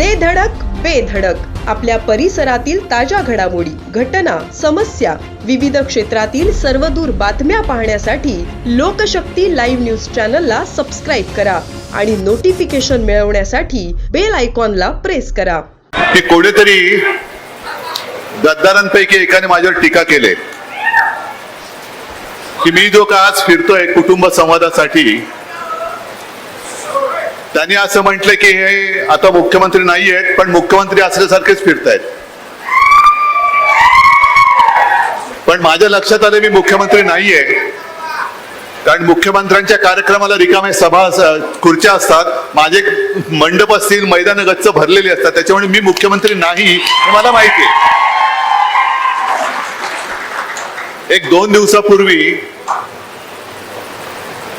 दे धडक बेधडक आपल्या परिसरातील ताज्या घडामोडी घटना समस्या विविध क्षेत्रातील सर्वदूर बातम्या पाहण्यासाठी लोकशक्ती लाईव्ह न्यूज चॅनलला सबस्क्राईब करा आणि नोटिफिकेशन मिळवण्यासाठी बेल आयकॉनला प्रेस करा. की कोणीतरी गद्दारांपैकी एकाने माझ्यावर टीका केले. की मी जो का आज फिरतोय कुटुंब संवादासाठी त्यांनी असं म्हटलं की हे आता मुख्यमंत्री नाही आहेत पण मुख्यमंत्री असल्यासारखेच फिरतायत. पण माझ्या लक्षात आलं मी मुख्यमंत्री नाहीये. कारण मुख्यमंत्र्यांच्या कार्यक्रमाला रिकाम्या सभा खुर्च्या असतात. माझे मंडप असतील मैदान गच्च भरलेली असतात. त्याच्यामुळे मी मुख्यमंत्री नाही हे मला माहिती आहे. एक दोन दिवसापूर्वी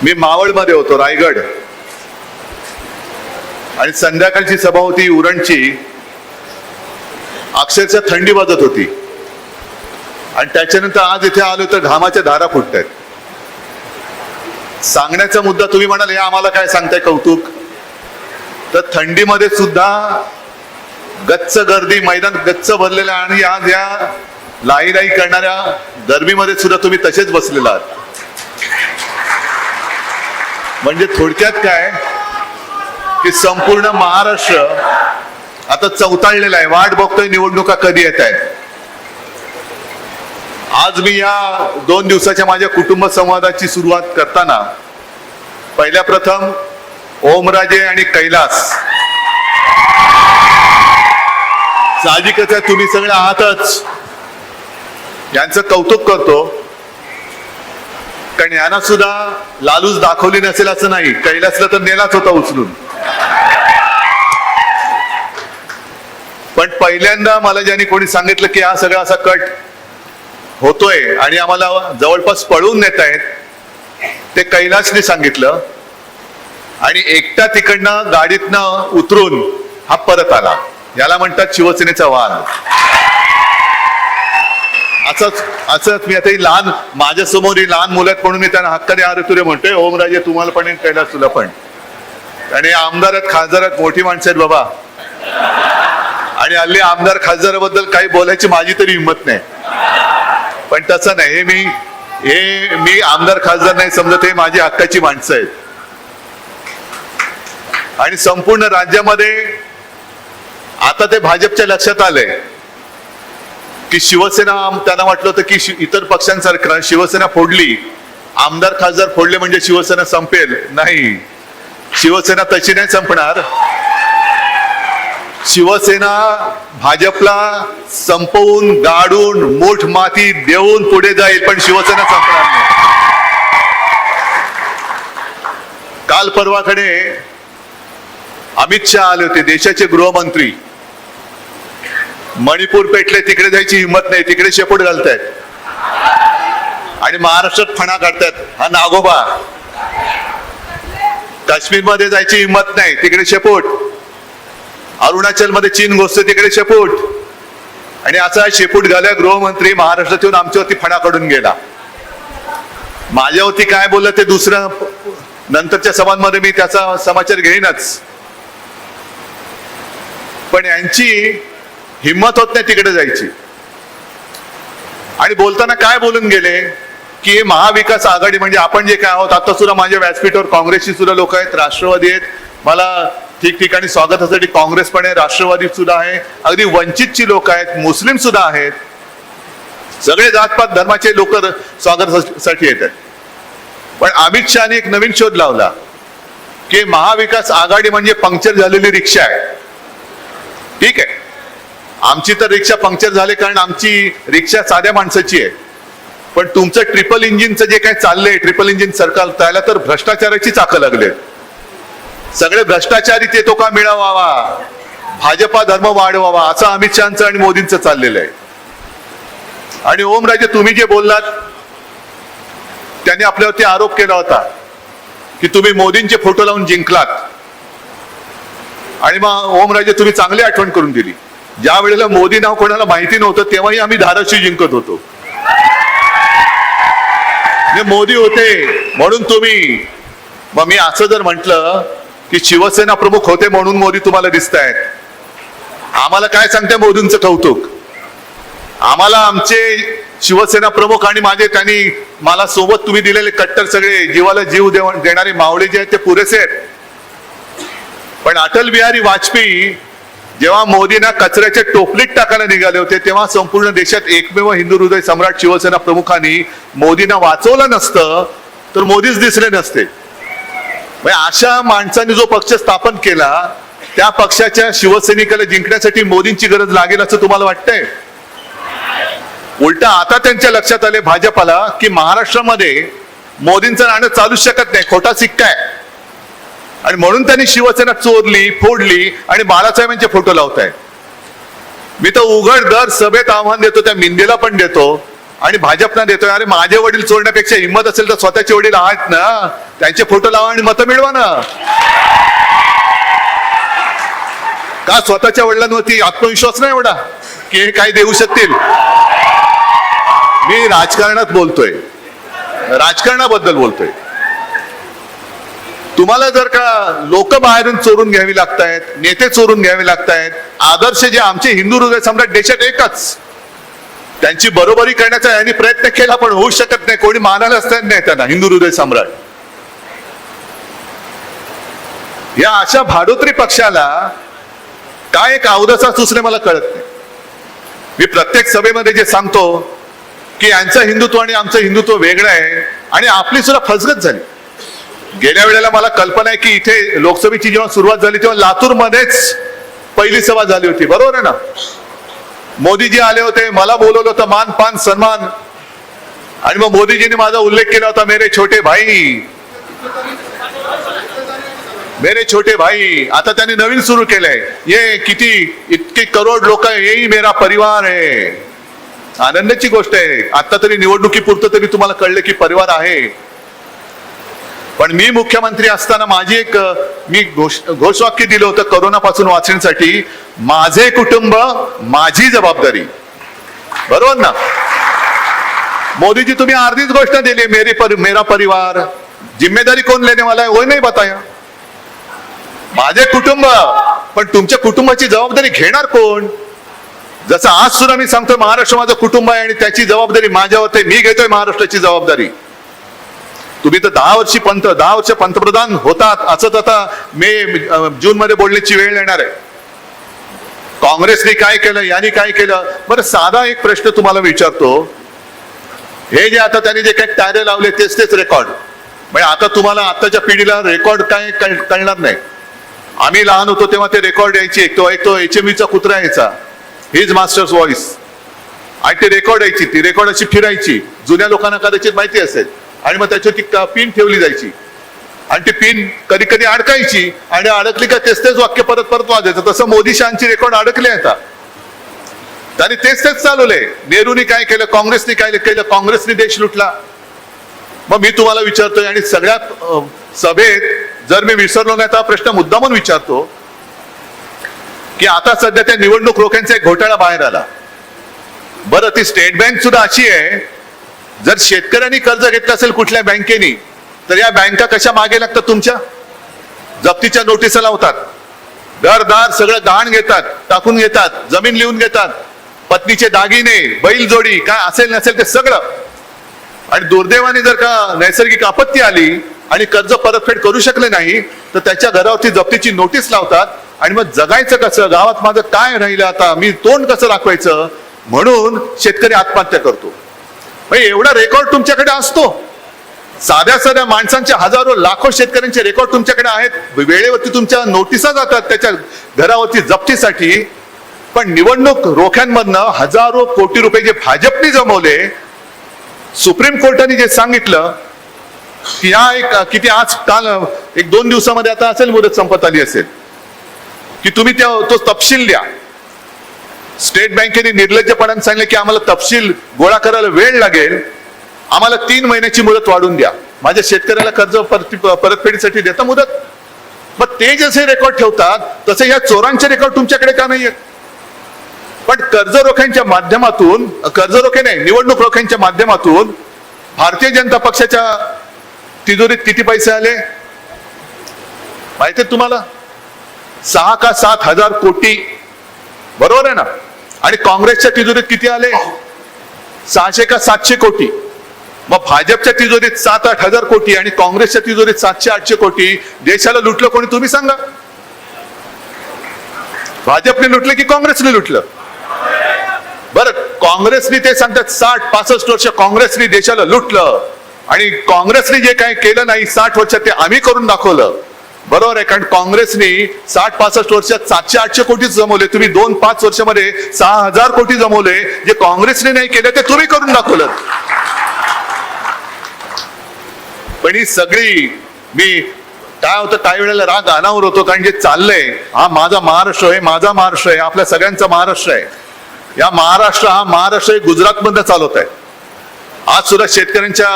मी मावळमध्ये होतो रायगड. आणि संध्याकाळची सभा होती उरणची. अक्षरशः थंडी वाजत होती. आणि त्याच्यानंतर आज इथे आलो तर घामाच्या धारा फुटत आहेत सांगण्याचा मुद्दा तुम्ही म्हणाल हे आम्हाला काय सांगताय कौतुक? तर थंडीमध्ये सुद्धा गच्च गर्दी मैदान गच्च भरलेलं आहे. आणि आज या लाई लाई करणाऱ्या गर्मीमध्ये सुद्धा तुम्ही तसेच बसलेला आहात. म्हणजे थोडक्यात काय की संपूर्ण महाराष्ट्र आता चौताळलेला आहे. वाट बघतोय निवडणुका कधी येत आहेत. आज मी या दोन दिवसाच्या माझ्या कुटुंब संवादाची सुरुवात करताना पहिल्या प्रथम ओमराजे आणि कैलास साहजिकच आहे तुम्ही सगळे आहातच. यांचं कौतुक करतो. कारण यांना सुद्धा लालूच दाखवली नसेल असं नाही. कैलासला तर नेलाच होता उचलून. पण पहिल्यांदा मला ज्यांनी कोणी सांगितलं की हा सगळा असा कट होतोय आणि आम्हाला जवळपास पळून नेत आहेत ते कैलासने सांगितलं आणि एकटा तिकडनं गाडीतनं उतरून हा परत आला. याला म्हणतात शिवसेनेचा वाद. असंच असंच मी आता ही लहान माझ्यासमोर ही लहान मुलं आहेत म्हणून मी त्यांना हक्काने अरे तुरे म्हणतोय ओमराजे तुम्हाला पण कैलास तुला पण. आणि आमदारात खासदारात मोठी माणसं आहेत बाबा. आणि हल्ली आमदार खासदाराबद्दल काही बोलायची माझी तरी हिंमत नाही. पण तसं नाही हे मी हे मी आमदार खासदार नाही समजत हे माझी हक्काची माणसं आहेत. आणि संपूर्ण राज्यामध्ये आता ते भाजपच्या लक्षात आलंय की शिवसेना त्यांना वाटलं होतं की इतर पक्षांसारखं शिवसेना फोडली. आमदार खासदार फोडले म्हणजे शिवसेना संपेल. नाही. शिवसेना तशी नाही संपणार. शिवसेना भाजपला संपवून गाडून मोठ माती देऊन पुढे जाईल पण शिवसेना संपणार नाही. काल परवाकडे अमित शहा आले होते देशाचे गृहमंत्री. मणिपूर पेटले तिकडे जायची हिंमत नाही तिकडे शेपूट घालतायत. आणि महाराष्ट्रात फणा काढतात हा नागोबा. काश्मीरमध्ये जायची हिंमत नाही तिकडे शेपूट. अरुणाचलमध्ये चीन घुसते तिकडे शेपूट. आणि असा शेपूट झाल्या गृहमंत्री महाराष्ट्रात येऊन आमच्यावरती फणा काढून गेला. माझ्यावरती काय बोललं ते दुसरं नंतरच्या सभांमध्ये मी त्याचा समाचार घेईनच. पण यांची हिंमत होत नाही तिकडे जायची. आणि बोलताना काय बोलून गेले की हे महाविकास आघाडी म्हणजे आपण जे काय आहोत आता सुद्धा माझ्या व्यासपीठावर काँग्रेसची सुद्धा लोक आहेत राष्ट्रवादी आहेत. मला ठिकठिकाणी स्वागतासाठी काँग्रेस पण आहे राष्ट्रवादी सुद्धा आहे. अगदी वंचितची लोक आहेत मुस्लिम सुद्धा आहेत. सगळे जातपात धर्माचे लोक स्वागतासाठी येत आहेत पण अमित शहाने एक नवीन शोध लावला की महाविकास आघाडी म्हणजे पंक्चर झालेली रिक्षा आहे. ठीक आहे. आमची तर रिक्षा पंक्चर झाले कारण आमची रिक्षा साध्या माणसाची आहे. पण तुमचं ट्रिपल इंजिनचं जे काही चाललंय ट्रिपल इंजिन सरकार त्याला तर भ्रष्टाचाराची चाकं लागलेत. सगळे भ्रष्टाचारी ते तो का मिळवावा? भाजपा धर्म वाढवावा असं अमित शहाचं आणि मोदींचं चाललेलं आहे. आणि ओमराजे तुम्ही जे बोललात त्यांनी आपल्यावरती आरोप केला होता की तुम्ही मोदींचे फोटो लावून जिंकलात. आणि मग ओमराजे तुम्ही चांगली आठवण करून दिली. ज्या वेळेला मोदी नाव कोणाला माहिती नव्हतं तेव्हाही आम्ही धाराशिव जिंकत होतो. मोदी होते म्हणून तुम्ही मग मी असं जर म्हटलं की शिवसेना प्रमुख होते म्हणून मोदी तुम्हाला दिसत आहेत आम्हाला काय सांगते मोदींचं कौतुक? आम्हाला आमचे शिवसेना प्रमुख आणि माझे त्यांनी मला सोबत तुम्ही दिलेले कट्टर सगळे जीवाला जीव देणारे मावळे जे आहेत ते पुरेसे आहेत. पण अटल बिहारी वाजपेयी जेव्हा मोदींना कचऱ्याच्या टोपलीत टाकायला निघाले होते तेव्हा संपूर्ण देशात एकमेव हिंदू हृदय सम्राट शिवसेना प्रमुखांनी मोदींना वाचवलं नसतं तर मोदीच दिसले नसते. म्हणजे अशा माणसाने जो पक्ष स्थापन केला त्या पक्षाच्या शिवसैनिकाला जिंकण्यासाठी मोदींची गरज लागेल असं तुम्हाला वाटतंय? उलट आता त्यांच्या लक्षात आले भाजपाला की महाराष्ट्रामध्ये मोदींचं नाणं चालूच शकत नाही खोटा सिक्का आहे. आणि म्हणून त्यांनी शिवसेना चोरली फोडली आणि बाळासाहेबांचे फोटो लावताय मी तर उघड दर सभेत आव्हान देतो त्या मिंदेला पण देतो. आणि भाजपना देतोय. अरे माझे वडील चोरण्यापेक्षा हिंमत असेल तर स्वतःचे वडील आहात ना. त्यांचे फोटो लावा आणि मतं मिळवा ना. का स्वतःच्या वडिलांवरती आत्मविश्वास नाही एवढा? की हे काही देऊ शकतील? मी राजकारणात बोलतोय. राजकारणाबद्दल बोलतोय. तुम्हाला जर का लोक बाहेरून चोरून घ्यावी लागतायत नेते चोरून घ्यावे लागतायत आदर्श जे आमचे हिंदू हृदय सम्राट देशात एकच. त्यांची बरोबरी करण्याचा यांनी प्रयत्न केला पण होऊ शकत नाही. कोणी मानायलाच तयार नाही त्यांना हिंदू हृदय सम्राट. या अशा भाडोत्री पक्षाला काय एक अवदसा सुचणे मला कळत नाही. मी प्रत्येक सभेमध्ये जे सांगतो की यांचं हिंदुत्व आणि आमचं हिंदुत्व वेगळं आहे आणि आपली सुद्धा फसगत झाली. गेल्या वेळेला मला कल्पना आहे की इथे लोकसभेची जेव्हा सुरुवात झाली तेव्हा लातूरमध्येच पहिली सभा झाली होती. बरोबर आहे ना? मोदीजी आले होते मला बोलवलं होतं मान पान सन्मान. आणि मग मोदीजीने माझा उल्लेख केला होता मेरे छोटे भाई. मेरे छोटे भाई आता त्यांनी नवीन सुरू केलंय. ये किती इतके करोड लोक येई मेरा परिवार आहे. आनंदाची गोष्ट आहे. आता तरी निवडणुकीपुरतं तरी तुम्हाला कळलं की परिवार आहे. पण मी मुख्यमंत्री असताना माझी एक मी घोष घोषवाक्य दिलं होतं करोनापासून वाचण्यासाठी माझे कुटुंब माझी जबाबदारी. बरोबर ना? मोदीजी तुम्ही अर्धीच गोष्ट दिली मेरी पर, मेरा परिवार. जिम्मेदारी कोण लेने वाला है वो नाही बताया. माझे कुटुंब पण तुमच्या कुटुंबाची जबाबदारी घेणार कोण? जसं आज सुद्धा मी सांगतोय महाराष्ट्र माझं कुटुंब आहे आणि त्याची जबाबदारी माझ्यावर मी घेतोय महाराष्ट्राची जबाबदारी. तुम्ही तर दहा वर्षी पंत दहा वर्ष पंतप्रधान होतात असंच आता मे जून मध्ये बोलण्याची वेळ येणार आहे. काँग्रेसने काय केलं यांनी काय केलं? बरं साधा एक प्रश्न तुम्हाला विचारतो. हे जे आता त्यांनी जे काही टायरे लावले तेच तेच रेकॉर्ड म्हणजे आता तुम्हाला आताच्या पिढीला रेकॉर्ड काय कळ- कळणार नाही. आम्ही लहान होतो तेव्हा ते रेकॉर्ड यायची एक तो एक तो एच एम ईचा कुत्रा यायचा. हिज मास्टर्स व्हॉइस आणि ते रेकॉर्ड यायची ती रेकॉर्ड अशी फिरायची. जुन्या लोकांना कदाचित माहिती असेल. आणि मग त्याच्यावरती पिन ठेवली जायची. आणि ती पिन कधी कधी अडकायची आणि अडकली का तेच तेच वाक्य परत परत वाजायचं. तसं मोदी शांची रेकॉर्ड अडकले आता. आणि तेच तेच चालवले नेहरूनी काय केलं? काँग्रेसने काय केलं? काँग्रेसने देश लुटला. मग मी तुम्हाला विचारतोय आणि सगळ्यात सभेत जर मी विसरलो नाही तर हा प्रश्न मुद्दामून विचारतो की आता सध्या त्या निवडणूक रोख्यांचा एक घोटाळा बाहेर आला. बरं ती स्टेट बँक सुद्धा अशी आहे जर शेतकऱ्यांनी कर्ज घेतलं असेल कुठल्या बँकेने तर या बँका कशा मागे लागतात तुमच्या? जप्तीच्या नोटिसा लावतात. दर दार सगळं गहाण घेतात टाकून घेतात जमीन लिहून घेतात. पत्नीचे दागिने बैल जोडी काय असेल नसेल ते सगळं. आणि दुर्दैवाने जर का नैसर्गिक आपत्ती आली आणि कर्ज परतफेड करू शकले नाही तर त्याच्या घरावरती जप्तीची नोटीस लावतात आणि मग जगायचं कसं? गावात माझं काय राहिलं आता? मी तोंड कसं दाखवायचं म्हणून शेतकरी आत्महत्या करतो. एवढा रेकॉर्ड तुमच्याकडे असतो. साध्या साध्या माणसांचे हजारो लाखो शेतकऱ्यांचे रेकॉर्ड तुमच्याकडे आहेत. वेळेवरती तुमच्या नोटिसा जातात त्याच्या घरावरती जप्तीसाठी. पण निवडणूक रोख्यांमधनं हजारो कोटी रुपये जे भाजपने जमवले सुप्रीम कोर्टाने जे सांगितलं की या एक किती आज काल एक दोन दिवसामध्ये आता असेल मुदत संपत आली असेल. की तुम्ही त्या तो तपशील द्या. स्टेट बँकेने निर्लज्जपणाने सांगितलं की आम्हाला तपशील गोळा करायला वेळ लागेल. आम्हाला तीन महिन्याची मुदत वाढून द्या. माझ्या शेतकऱ्याला कर्ज परतफेडीसाठी देता मुदत. मग ते जसे रेकॉर्ड ठेवतात तसे या चोरांचे रेकॉर्ड तुमच्याकडे का नाही पण कर्ज रोख्यांच्या माध्यमातून कर्ज रोखे नाही निवडणूक रोख्यांच्या माध्यमातून भारतीय जनता पक्षाच्या तिजोरीत किती पैसे आले? माहिती तुम्हाला? सहा का सात हजार कोटी बरोबर आहे ना? आणि काँग्रेसच्या तिजोरीत किती आले? सहाशे का सातशे कोटी? मग भाजपच्या तिजोरीत सात आठ हजार कोटी आणि काँग्रेसच्या तिजोरीत सातशे आठशे कोटी. देशाला लुटलं कोणी? तुम्ही सांगा. भाजपने लुटलं की काँग्रेसने लुटलं? बरं काँग्रेसने ते सांगतात साठ पासष्ट वर्ष काँग्रेसने देशाला लुटलं. आणि काँग्रेसने जे काही केलं नाही साठ वर्षात ते आम्ही करून दाखवलं. बरोबर आहे कारण काँग्रेसने साठ पासष्ट वर्षात सातशे आठशे कोटी जमवले. तुम्ही दोन पाच वर्षामध्ये सहा हजार कोटी जमवले. जे काँग्रेसने नाही केले ते तुम्ही करून दाखवलं. पण ही सगळी मी काय होतं काही वेळेला राग अनावर होतो कारण जे चाललंय हा माझा महाराष्ट्र आहे माझा महाराष्ट्र आहे आपल्या सगळ्यांचा महाराष्ट्र आहे. या महाराष्ट्र हा महाराष्ट्र गुजरात मधनं चालवत आहे आज सुद्धा शेतकऱ्यांच्या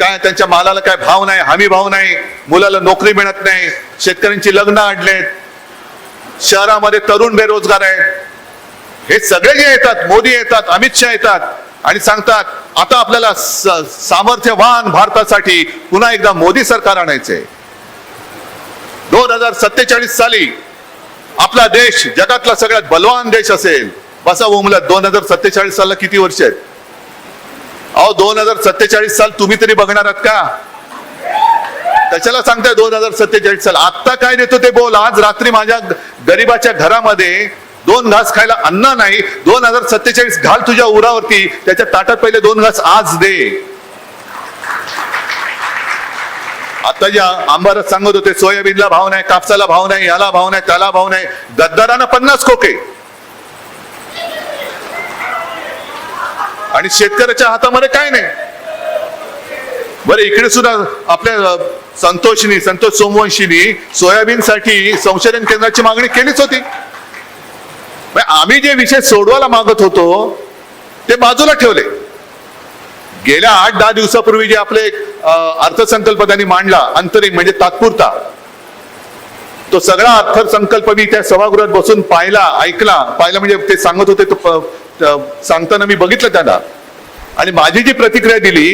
काय त्यांच्या मालाला काय भाव नाही हमी भाव नाही मुलाला नोकरी मिळत नाही शेतकऱ्यांची लग्न अडलेत शहरामध्ये तरुण बेरोजगार आहेत. हे सगळे जे येतात मोदी येतात अमित शहा येतात आणि सांगतात आता आपल्याला स- सामर्थ्यवान भारतासाठी पुन्हा एकदा मोदी सरकार आणायचे दोन हजार सत्तेचाळीस साली आपला देश जगातला सगळ्यात बलवान देश असेल. बसा उमलत दोन हजार सत्तेचाळीस सालला किती वर्ष आहेत? अहो दोन हजार सत्तेचाळीस साल तुम्ही तरी बघणार आहात का? कशाला सांगताय दोन हजार सत्तेचाळीस साल? आत्ता काय देतो ते बोल. आज रात्री माझ्या गरीबाच्या घरामध्ये दोन घास खायला अन्न नाही दोन हजार सत्तेचाळीस घाल तुझ्या उरावरती त्याच्या ताटात पहिले दोन घास आज दे. आता ज्या आंबारात सांगत होते सोयाबीनला भाव नाही कापसाला भाव नाही याला भाव नाही त्याला भाव नाही. गद्दारांना पन्नास खोके. आणि शेतकऱ्याच्या हातामध्ये काय नाही. बरं इकडे सुद्धा आपल्या संतोषनी संतोष सोमवंशीनी सोयाबीनसाठी संशोधन केंद्राची मागणी केलीच होती. मग आम्ही जे विषय सोडवायला मागत होतो ते बाजूला ठेवले. गेल्या आठ दहा दिवसापूर्वी जे आपले अर्थसंकल्प त्यांनी मांडला अंतरिम म्हणजे तात्पुरता तो सगळा अर्थसंकल्प मी त्या सभागृहात बसून पाहिला ऐकला. पाहिला म्हणजे ते सांगत होते तो प- सांगताना मी बघितलं त्यांना. आणि माझी जी प्रतिक्रिया दिली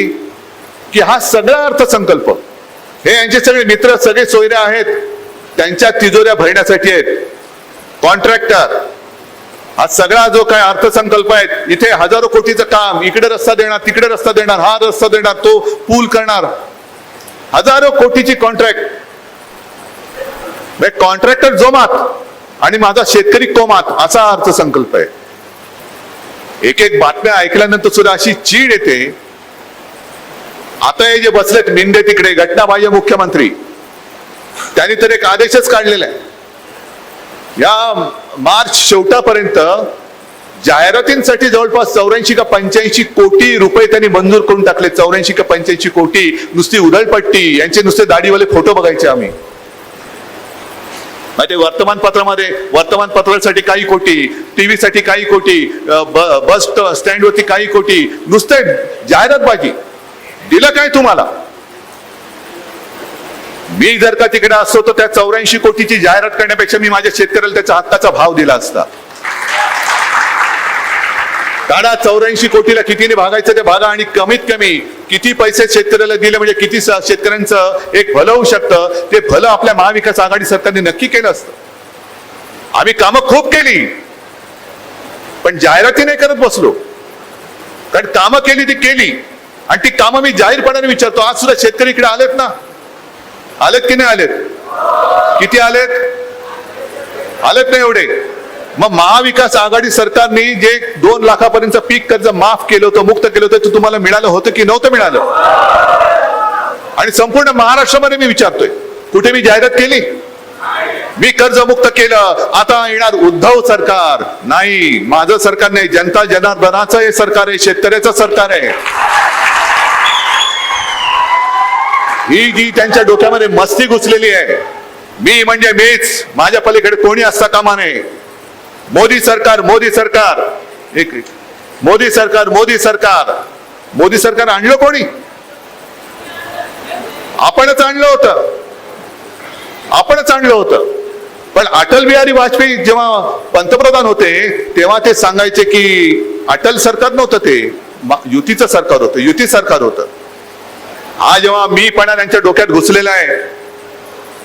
की हा सगळा अर्थसंकल्प हे यांचे सगळे मित्र सगळे सोयरे आहेत त्यांच्या तिजोऱ्या भरण्यासाठी आहेत. कॉन्ट्रॅक्टर हा सगळा जो काय अर्थसंकल्प आहे इथे हजारो कोटीचं काम इकडे रस्ता देणार तिकडे रस्ता देणार हा रस्ता देणार तो पूल करणार. हजारो कोटीची कॉन्ट्रॅक्ट म्हणजे कॉन्ट्रॅक्टर जोमात आणि माझा शेतकरी कोमात असा अर्थसंकल्प आहे. एक एक बातम्या ऐकल्यानंतर सुद्धा अशी चीड येते. आता हे जे बसलेत मिंदे तिकडे घटनाबाह्य मुख्यमंत्री त्यांनी तर एक आदेशच काढलेला आहे. या मार्च शेवटापर्यंत जाहिरातींसाठी जवळपास चौऱ्याऐंशी का पंच्याऐंशी कोटी रुपये त्यांनी मंजूर करून टाकले. चौऱ्याऐंशी का पंच्याऐंशी कोटी नुसती उधळपट्टी यांचे नुसते दाढीवाले फोटो बघायचे आम्ही. ते वर्तमानपत्रामध्ये वर्तमानपत्रासाठी काही कोटी टीव्ही साठी काही कोटी ब- बस स्टँड वरती काही कोटी नुसते जाहिरातबाजी. दिलं काय तुम्हाला? मी जर का तिकडे असतो तर त्या चौऱ्याऐंशी कोटीची जाहिरात करण्यापेक्षा मी माझ्या शेतकऱ्याला त्याचा हक्काचा भाव दिला असता. काढा चौऱ्याऐंशी कोटीला कितीने भागायचं ते भागा आणि कमीत कमी किती पैसे शेतकऱ्याला दिले म्हणजे किती शेतकऱ्यांचं एक भलं होऊ शकतं? ते भलं आपल्या महाविकास आघाडी सरकारने नक्की केलं असतं. आम्ही कामं खूप केली. पण जाहिराती नाही करत बसलो. कारण कामं केली ती केली. आणि ती कामं मी जाहीरपणाने विचारतो. आज सुद्धा शेतकरी इकडे आलेत ना? आलेत की नाही आलेत? किती आलेत? आलेत नाही एवढे. मग महाविकास आघाडी सरकारने जे दोन लाखापर्यंत पीक कर्ज माफ केलं होतं मुक्त केलं होतं ते तुम्हाला मिळालं होतं की नव्हतं मिळालं? आणि संपूर्ण महाराष्ट्रामध्ये मी विचारतोय कुठे मी जाहिरात केली? मी कर्जमुक्त केलं आता येणार उद्धव सरकार. नाही माझं सरकार नाही जनता जनार्दनाचं हे सरकार आहे शेतकऱ्याचं सरकार आहे. ही जी त्यांच्या डोक्यामध्ये मस्ती घुसलेली आहे मी म्हणजे मीच माझ्या पलीकडे कोणी असता कामा नये. मोदी सरकार मोदी सरकार. एक मोदी सरकार मोदी सरकार. मोदी सरकार आणलं कोणी? आपणच आणलं होतं. आपणच आणलं होतं. पण अटल बिहारी वाजपेयी जेव्हा पंतप्रधान होते तेव्हा ते सांगायचे की अटल सरकार नव्हतं ते. युतीचं सरकार होतं युती सरकार होतं. हा जेव्हा मी पण त्यांच्या डोक्यात घुसलेला आहे.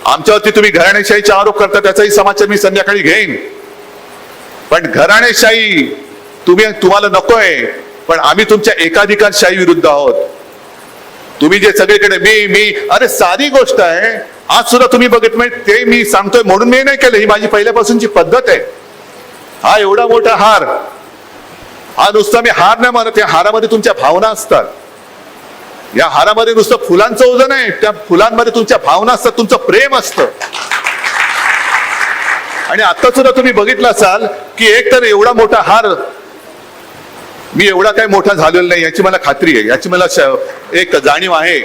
आमच्यावरती तुम्ही घराणेशाहीचे आरोप करता त्याचाही समाचार मी संध्याकाळी घेईन. पण घराणेशाही तुम्ही तुम्हाला नकोय पण आम्ही तुमच्या एकाधिकारशाही विरुद्ध आहोत. तुम्ही जे सगळीकडे मी मी अरे साधी गोष्ट आहे. आज सुद्धा तुम्ही बघत नाही ते मी सांगतोय म्हणून मी नाही केलं ही माझी पहिल्यापासूनची पद्धत आहे. हा एवढा मोठा हार. हा नुसता मी हार नाही मानत या हारामध्ये तुमच्या भावना असतात. या हारामध्ये नुसतं फुलांचं ओझं नाही त्या फुलांमध्ये तुमच्या भावना असतात तुमचं प्रेम असतं. आणि आता सुद्धा तुम्ही बघितलं असाल की एक तर एवढा मोठा हार मी एवढा काही मोठा झालेला नाही याची मला खात्री आहे याची मला एक जाणीव आहे.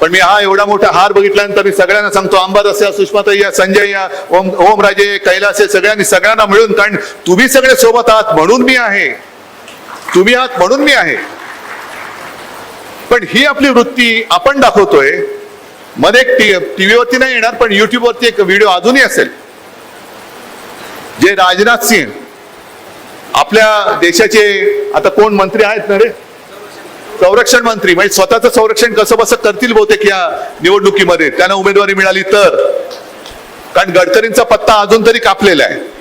पण मी हा एवढा मोठा हार बघितल्यानंतर मी सगळ्यांना सांगतो अंबादास या सुषमाताई या संजय या ओम ओमराजे कैलास हे सगळ्यांनी सगळ्यांना मिळून कारण तुम्ही सगळे सोबत आहात म्हणून मी आहे. तुम्ही आहात म्हणून मी आहे. पण ही आपली वृत्ती आपण दाखवतोय. मध्ये एक टीव्हीवरती नाही येणार पण युट्यूबवरती एक व्हिडिओ अजूनही असेल. जे राजनाथ सिंह. आपल्या देशाचे आता कोण मंत्री आहेत ना रे? संरक्षण मंत्री म्हणजे स्वतःचं संरक्षण कसं बसं करतील बहुतेक या निवडणुकीमध्ये? त्यांना उमेदवारी मिळाली तर. कारण गडकरींचा पत्ता अजून तरी कापलेला आहे.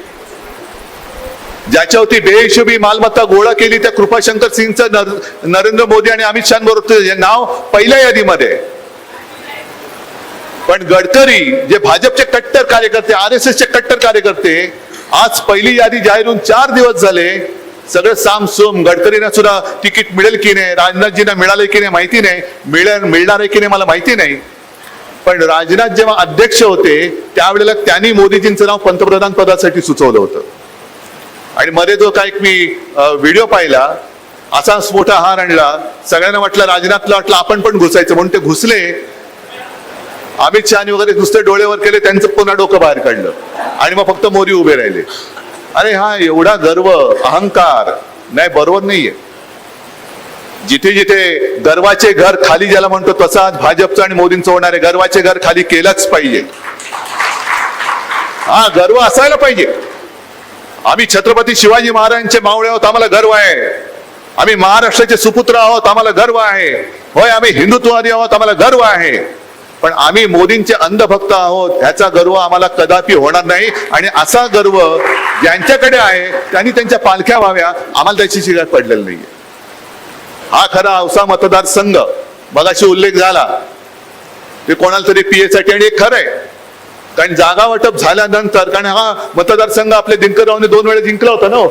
ज्याच्यावरती बेहिशोबी मालमत्ता गोळा केली त्या कृपाशंकर सिंगचं नर- नरेंद्र मोदी आणि अमित शहाबरोबर हे नाव पहिल्या यादीमध्ये. पण गडकरी जे भाजपचे कट्टर कार्यकर्ते आर एस एसचे कट्टर कार्यकर्ते आज पहिली यादी जाहीर होऊन चार दिवस झाले. सगळं सामसूम गडकरींना सुद्धा तिकीट मिळेल की नाही राजनाथजींना मिळाले की नाही माहिती नाही मिळेल मिळणार आहे की नाही मला माहिती नाही. पण राजनाथ जेव्हा अध्यक्ष होते त्यावेळेला त्यांनी मोदीजींचं नाव पंतप्रधान पदासाठी सुचवलं होतं. आणि मध्ये जो काय मी व्हिडिओ पाहिला असाच मोठा हार आणला. सगळ्यांना वाटलं राजनाथला वाटलं आपण पण घुसायचं म्हणून ते घुसले. अमित शहानी वगैरे नुसते डोळेवर केले त्यांचं पुन्हा डोकं बाहेर काढलं. आणि मग फक्त मोदी उभे राहिले. अरे हा एवढा गर्व अहंकार नाही बरोबर नाहीये. जिथे जिथे गर्वाचे घर खाली ज्याला म्हणतो तसाच भाजपचं आणि मोदींचं होणार आहे. गर्वाचे घर खाली केलंच पाहिजे. हा गर्व असायला पाहिजे. आम्ही छत्रपती शिवाजी महाराजांचे मावळे आहोत आम्हाला गर्व आहे. आम्ही महाराष्ट्राचे सुपुत्र आहोत आम्हाला गर्व आहे. होय आम्ही हिंदुत्ववादी आहोत आम्हाला गर्व आहे. पण आम्ही मोदींचे अंधभक्त आहोत ह्याचा गर्व आम्हाला कदापि होणार नाही. आणि असा गर्व ज्यांच्याकडे आहे त्यांनी त्यांच्या पालख्या व्हाव्या आम्हाला त्याची शिकायत पडलेली नाहीये. हा खरा औसा मतदारसंघ मगाशी उल्लेख झाला ते कोणाला तरी पीए साठी आणि एक खरं आहे कारण जागा वाटप झाल्यानंतर कारण हा मतदारसंघ आपल्या दिनकररावने दोन वेळा जिंकला होता ना हो.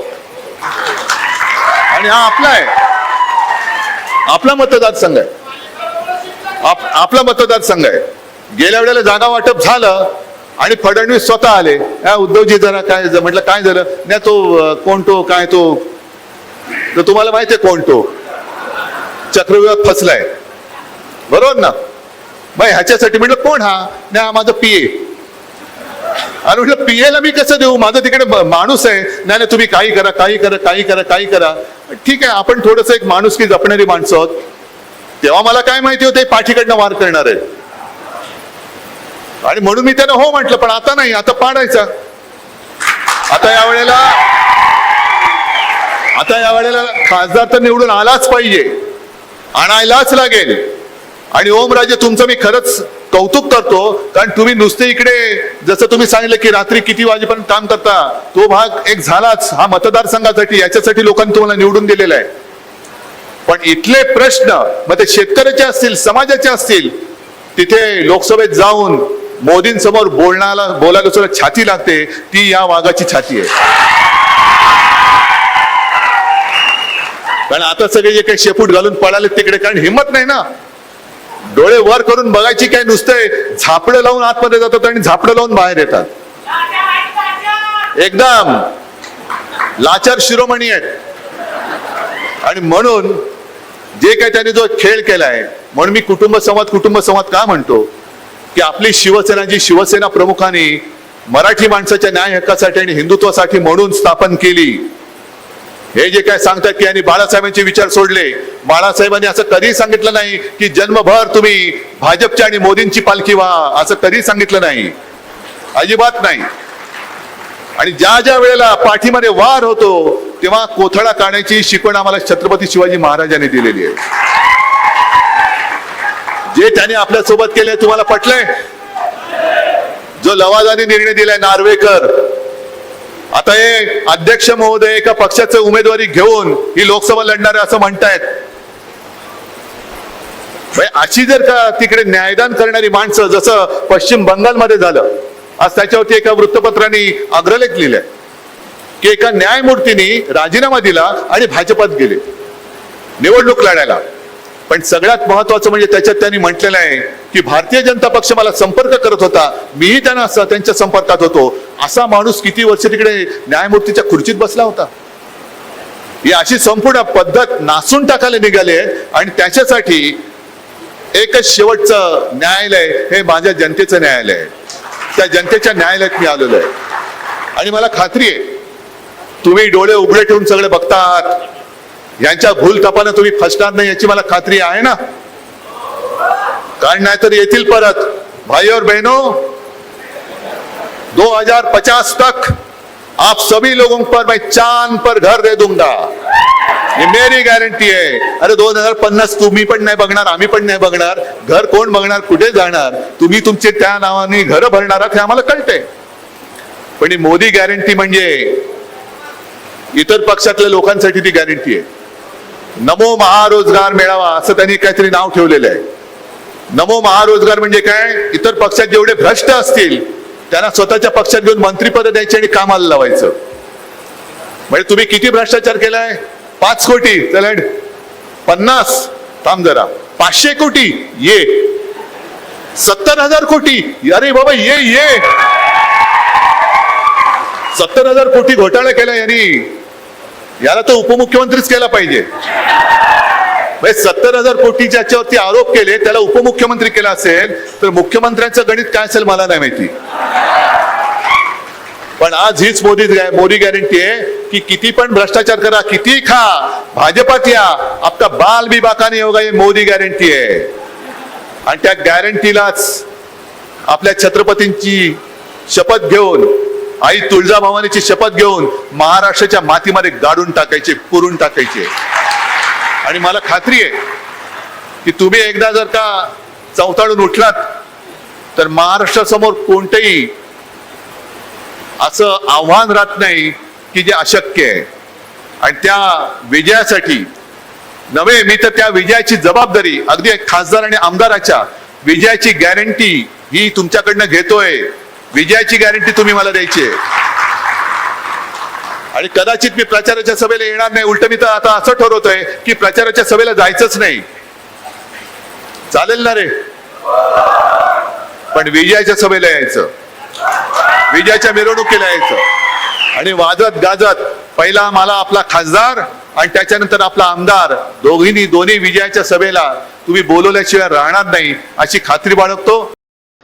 आणि हा आपला आहे. आपला मतदारसंघ आहे. आप, आपला मतदारसंघ आहे. गेल्या वेळेला जागा वाटप झालं आणि फडणवीस स्वतः आले. उद्धवजी जरा काय म्हटलं काय झालं नाही तो कोण तो? काय तो? तर तुम्हाला माहिती आहे कोण तो? चक्रव्यूहात फसलाय. बरोबर ना? मग ह्याच्यासाठी म्हटलं कोण हा? नाही हा माझा पीए अरे म्हटलं पीएला मी कसं देऊ? माझं तिकडे माणूस आहे. नाही नाही तुम्ही काही करा काही करा काही करा काही करा. ठीक आहे आपण थोडस एक माणूस की जपणारी माणसं आहोत. तेव्हा मला काय माहिती होते पाठीकडनं वार करणार. आहे आणि म्हणून मी त्यानं हो म्हटलं पण आता नाही आता पाडायचा. आता या वेळेला आता या वेळेला खासदार तर निवडून आलाच पाहिजे आणायलाच लागेल. आणि ओमराजे तुमचं मी खरंच कौतुक करतो कारण तुम्ही नुसते इकडे जसं तुम्ही सांगितलं की रात्री किती वाजेपर्यंत काम करता तो भाग एक झालाच. हा मतदारसंघासाठी याच्यासाठी लोकांनी तुम्हाला निवडून दिलेला आहे. पण इथले प्रश्न मग ते शेतकऱ्याचे असतील समाजाचे असतील तिथे लोकसभेत जाऊन मोदींसमोर बोलण्याला बोलायला सुद्धा छाती लागते ती या वाघाची छाती आहे. कारण आता सगळे जे काही शेपूट घालून पळाले तिकडे कारण हिंमत नाही ना. डोळे वर करून बघायची काय नुसतंय झापडं लावून आतमध्ये जातात आणि झापडं लावून बाहेर येतात. एकदम. लाचार शिरोमणी आहेत. आणि म्हणून जे काही त्यांनी जो खेळ केला आहे म्हणून मी कुटुंब संवाद कुटुंब संवाद का म्हणतो? की आपली शिवसेना जी शिवसेना प्रमुखांनी मराठी माणसाच्या न्याय हक्कासाठी आणि हिंदुत्वासाठी म्हणून स्थापन केली हे जे काय सांगतात की आणि बाळासाहेबांचे विचार सोडले बाळासाहेबांनी असं कधी सांगितलं नाही की जन्मभर तुम्ही भाजपच्या आणि मोदींची पालखी व्हा असं कधी सांगितलं नाही. अजिबात नाही. आणि ज्या ज्या वेळेला पाठीमध्ये वार होतो तेव्हा कोथळा काढण्याची शिकवण आम्हाला छत्रपती शिवाजी महाराजांनी दिलेली आहे. जे त्याने आपल्यासोबत केले तुम्हाला पटलंय? जो लवादाने निर्णय दिलाय नार्वेकर. आता हे अध्यक्ष महोदय एका पक्षाचे उमेदवारी घेऊन ही लोकसभा लढणार असं म्हणतायत. म्हणजे अशी जर का तिकडे न्यायदान करणारी माणसं जसं पश्चिम बंगालमध्ये झालं आज त्याच्यावरती एका वृत्तपत्राने अग्रलेख लिहिलाय. की एका न्यायमूर्तीने राजीनामा दिला आणि भाजपात गेले. निवडणूक लढायला. पण सगळ्यात महत्वाचं म्हणजे त्याच्यात त्यांनी म्हटलेलं आहे की भारतीय जनता पक्ष मला संपर्क करत होता. मीही त्यांना असं त्यांच्या संपर्कात होतो. असा माणूस किती वर्ष तिकडे न्यायमूर्तीच्या खुर्चीत बसला होता. ही अशी संपूर्ण पद्धत नासून टाकायला निघाली आहे आणि त्याच्यासाठी एकच शेवटचं न्यायालय हे माझ्या जनतेचं न्यायालय आहे. त्या जनतेच्या न्यायालयात मी आलेलो आहे. आणि मला खात्री आहे तुम्ही डोळे उघडे ठेवून सगळे बघतात. यांच्या भूल तपानं तुम्ही फसणार नाही याची मला खात्री आहे ना? कारण नाहीतर येतील परत. भाई और बहनों 2050 तक आप सभी लोगों पर मैं चांद पर घर दे दूंगा। ये मेरी गॅरंटी आहे अरे दोन हजार पन्नास तुम्ही पण नाही बघणार आम्ही पण नाही बघणार. घर कोण बघणार कुठे जाणार? तुम्ही तुमचे त्या नावाने घर भरणार हे आम्हाला कळते पण ही मोदी गॅरंटी म्हणजे इतर पक्षातल्या लोकांसाठी ती गॅरंटी आहे. नमो महारोजगार मेळावा असं त्यांनी काहीतरी नाव ठेवलेलं आहे. नमो महारोजगार म्हणजे काय? इतर पक्षात जेवढे भ्रष्ट असतील त्यांना स्वतःच्या पक्षात घेऊन मंत्रीपद द्यायची आणि कामाला लावायचं. म्हणजे तुम्ही किती भ्रष्टाचार केलाय? पाच कोटी. चला पन्नास. थांब जरा. पाचशे कोटी. ये. सत्तर हजार कोटी. अरे बाबा ये ये. सत्तर हजार कोटी घोटाळा केला यांनी. याला तर उपमुख्यमंत्रीच केला पाहिजे. म्हणजे सत्तर हजार कोटी ज्याच्यावरती आरोप केले त्याला उपमुख्यमंत्री केला असेल तर मुख्यमंत्र्यांचं गणित काय असेल मला नाही माहिती. पण आज हीच मोदी मोदी गॅरंटी आहे की किती पण भ्रष्टाचार करा किती खा भाजपात या. आपका बाल भी बाका नाही होगा मोदी गॅरंटी आहे. आणि त्या गॅरंटीलाच आपल्या छत्रपतींची शपथ घेऊन आई तुळजाभवानीची शपथ घेऊन महाराष्ट्राच्या मातीमध्ये गाडून टाकायचे पुरून टाकायचे. आणि मला खात्री आहे की तुम्ही एकदा जर का चौताळून उठलात तर महाराष्ट्रासमोर कोणतंही असं आव्हान राहत नाही की जे अशक्य आहे. आणि त्या विजयासाठी नव्हे मी तर त्या विजयाची जबाबदारी अगदी खासदार आणि आमदाराच्या विजयाची गॅरंटी ही तुमच्याकडनं घेतोय. विजयाची गॅरंटी तुम्ही मला द्यायची आहे. आणि कदाचित मी प्रचाराच्या सभेला येणार नाही. उलट मी तर आता असं ठरवतोय की प्रचाराच्या सभेला जायचंच नाही. चालेल ना रे? पण विजयाच्या सभेला यायचं. विजयाच्या मिरवणुकीला यायचं. आणि वाजत गाजत पहिला मला आपला खासदार आणि त्याच्यानंतर आपला आमदार. दोघींनी दोन्ही विजयाच्या सभेला तुम्ही बोलवल्याशिवाय राहणार नाही अशी खात्री बाळगतो.